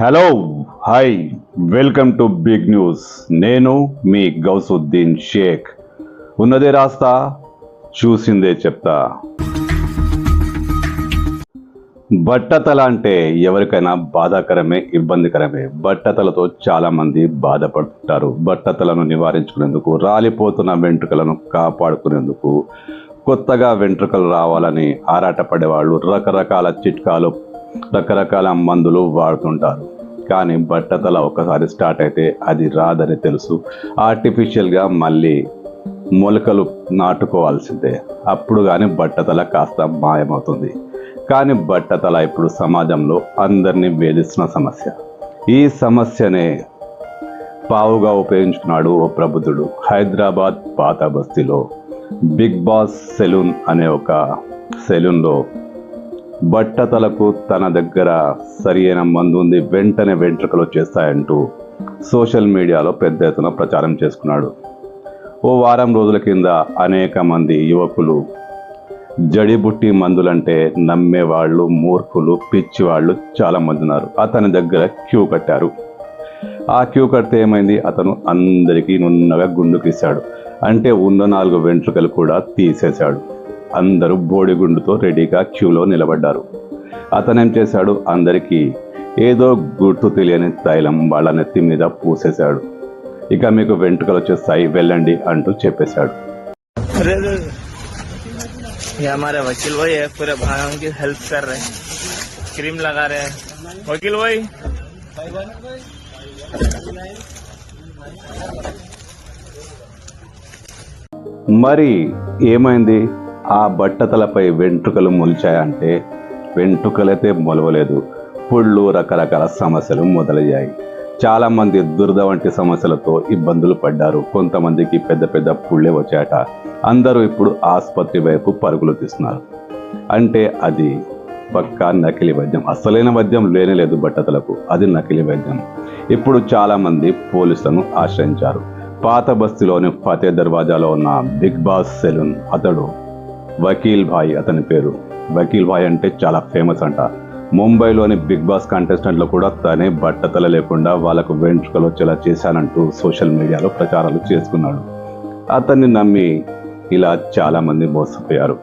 Hello hi welcome to big news నేను మీ గౌసుద్దీన్ షేక్. ఉన్నదే రాస్తా చూసిందే చెప్తా. బట్టతల అంటే ఎవరికైనా బాధాకరమే ఇబ్బందికరమే. బట్టతలతో చాలామంది బాధపడుతుంటారు బట్టతలను నివారించుకునేందుకు రాలిపోతున్న వెంట్రుకలను కాపాడుకునేందుకు కొత్తగా వెంట్రుకలు రావాలని ఆరాటపడేవాళ్ళు రకరకాల చిట్కాలు రకరకాల మందులు వాడుతుంటారు. కానీ బట్టతల ఒకసారి స్టార్ట్ అయితే అది రాదని తెలుసు. ఆర్టిఫిషియల్గా మళ్ళీ మొలకలు నాటుకోవాల్సిందే. అప్పుడు కానీ బట్టతల కాస్త మాయమవుతుంది. కానీ బట్టతల ఇప్పుడు సమాజంలో అందరినీ వేధిస్తున్న సమస్య. ఈ సమస్యనే పావుగా ఉపయోగించుకున్నాడు ఓ ప్రబుద్ధుడు. హైదరాబాద్ పాత బస్తీలో బిగ్ బాస్ సెలూన్ అనే ఒక సెలూన్లో బట్టతలకు తన దగ్గర సరి అయిన మందు ఉంది వెంటనే వెంట్రుకలు వచ్చేస్తాయంటూ సోషల్ మీడియాలో పెద్ద ఎత్తున ప్రచారం చేసుకున్నాడు. ఓ వారం రోజుల కింద అనేక మంది యువకులు జడిబుట్టి మందులంటే నమ్మేవాళ్ళు మూర్ఖులు పిచ్చివాళ్ళు చాలామంది ఉన్నారు. అతని దగ్గర క్యూ కట్టారు. ఆ క్యూ కడితే ఏమైంది? అతను అందరికీ నున్నగా గుండుకిస్తాడు అంటే ఉన్న నాలుగు వెంట్రుకలు కూడా తీసేశాడు. అందరూ బోడిగుండుతో రెడీగా క్యూలో నిలబడ్డారు అతను ఏం చేశాడు అందరికీ ఏదో గుర్తు తెలియని తైలం వాళ్ళ నెత్తి మీద పూసేశాడు ఇక మీకు వెంట్రుకలు వచ్చేస్తాయి వెళ్ళండి అంటూ చెప్పేశాడు अरे अरे, अरे। ये हमारे वकील भाई है पूरे भाइयों की हेल्प कर रहे हैं क्रीम लगा रहे हैं वकील भाई మరి ఏమైంది ఆ బట్టతలపై వెంట్రుకలు మొలిచాయంటే వెంట్రుకలైతే మొలవలేదు. పుళ్ళు రకరకాల సమస్యలు మొదలయ్యాయి. చాలామంది దురద వంటి సమస్యలతో ఇబ్బందులు పడ్డారు. కొంతమందికి పెద్ద పెద్ద పుళ్ళే వచ్చాట అందరూ ఇప్పుడు ఆసుపత్రి వైపు పరుగులు తీస్తున్నారు. అంటే అది పక్కా నకిలీ వైద్యం. అసలైన వైద్యం లేనేలేదు బట్టతలకు. అది నకిలీ వైద్యం. ఇప్పుడు చాలామంది పోలీసులను ఆశ్రయించారు. పాత బస్తీలోని ఫతే దర్వాజాలో ఉన్న బిగ్ బాస్ సెలూన్ అతడు వకీల్ భాయ్ అతని పేరు. వకీల్ భాయ్ అంటే చాలా ఫేమస్ అంట. ముంబైలోని బిగ్ బాస్ కంటెస్టెంట్లు కూడా తనే బట్టతల లేకుండా వాళ్ళకు వెంట్రుకలు వచ్చేలా చేశానంటూ సోషల్ మీడియాలో ప్రచారాలు చేసుకున్నాడు. అతన్ని నమ్మి ఇలా చాలామంది మోసపోయారు.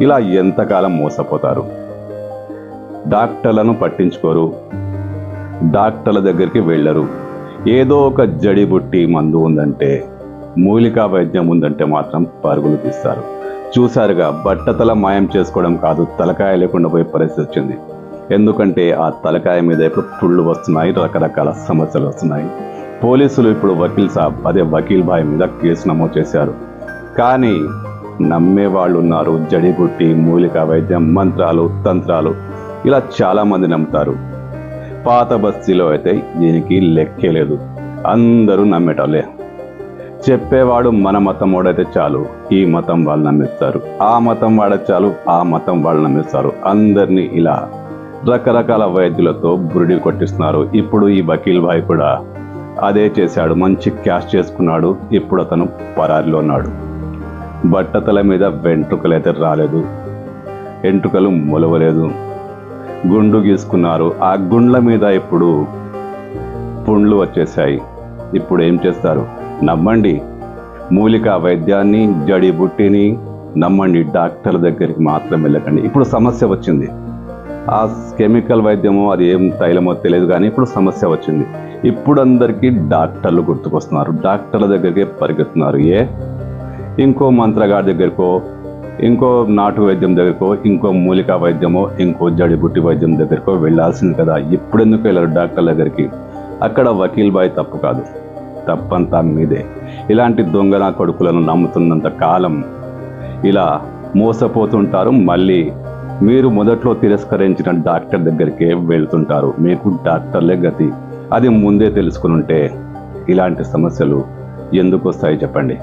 ఇలా ఎంతకాలం మోసపోతారు? డాక్టర్లను పట్టించుకోరు. డాక్టర్ల దగ్గరికి వెళ్ళరు. ఏదో ఒక జడిబుట్టి మందు ఉందంటే మూలికా వైద్యం ఉందంటే మాత్రం పరుగులు తీస్తారు. చూసారుగా బట్టతల మాయం చేసుకోవడం కాదు తలకాయ లేకుండా పోయే పరిస్థితి వచ్చింది. ఎందుకంటే ఆ తలకాయ మీద ఇప్పుడు పుళ్ళు వస్తున్నాయి రకరకాల సమస్యలు వస్తున్నాయి. పోలీసులు ఇప్పుడు వకీల్ సాబ్ అదే వకీల్ భాయ్ మీద కేసు నమోదు చేశారు. కానీ నమ్మే వాళ్ళు ఉన్నారు జడిబుట్టి మూలికా వైద్యం మంత్రాలు తంత్రాలు. ఇలా చాలామంది నమ్ముతారు. పాత బస్తీలో అయితే దీనికి లెక్కే లేదు. అందరూ నమ్మేటోళ్ళే. చెప్పేవాడు మన మతం వాడైతే చాలు ఈ మతం వాళ్ళు నమ్మిస్తారు. ఆ మతం వాడే చాలు ఆ మతం వాళ్ళు నమ్మిస్తారు. అందరినీ ఇలా రకరకాల వైద్యులతో బురిడి కొట్టిస్తున్నారు. ఇప్పుడు ఈ వకీల్ భాయ్ కూడా అదే చేశాడు మంచి క్యాష్ చేసుకున్నాడు. ఇప్పుడు అతను పరారిలో ఉన్నాడు. బట్టతల మీద వెంట్రుకలు అయితే రాలేదు. వెంట్రుకలు మొలవలేదు. గుండు గీసుకున్నారు. ఆ గుండ్ల మీద ఇప్పుడు పుండ్లు వచ్చేసాయి ఇప్పుడు ఏం చేస్తారు? నమ్మండి. మూలికా వైద్యాన్ని జడిబుట్టిని నమ్మండి. డాక్టర్ల దగ్గరికి మాత్రం వెళ్ళకండి. ఇప్పుడు సమస్య వచ్చింది. ఆ కెమికల్ వైద్యమో అది ఏం తైలమో తెలియదు కానీ ఇప్పుడు సమస్య వచ్చింది. ఇప్పుడు అందరికీ డాక్టర్లు గుర్తుకొస్తున్నారు. డాక్టర్ల దగ్గరికి పరిగెత్తున్నారు. ఏ? ఇంకో మంత్రగాడి దగ్గరకో ఇంకో నాటు వైద్యం దగ్గరకో ఇంకో మూలికా వైద్యమో ఇంకో జడిబుట్టి వైద్యం దగ్గరకో వెళ్ళాల్సింది కదా. ఇప్పుడెందుకు వెళ్ళారు డాక్టర్ దగ్గరికి? అక్కడ వకీల్ బాయ్ తప్పు కాదు. తప్పంతా మీదే. ఇలాంటి దొంగన కొడుకులను నమ్ముతున్నంత కాలం ఇలా మోసపోతుంటారు. మళ్ళీ మీరు మొదట్లో తిరస్కరించిన డాక్టర్ దగ్గరికే వెళ్తుంటారు. మీకు డాక్టర్లే గతి. అది ముందే తెలుసుకుని ఉంటే ఇలాంటి సమస్యలు ఎందుకు వస్తాయి చెప్పండి.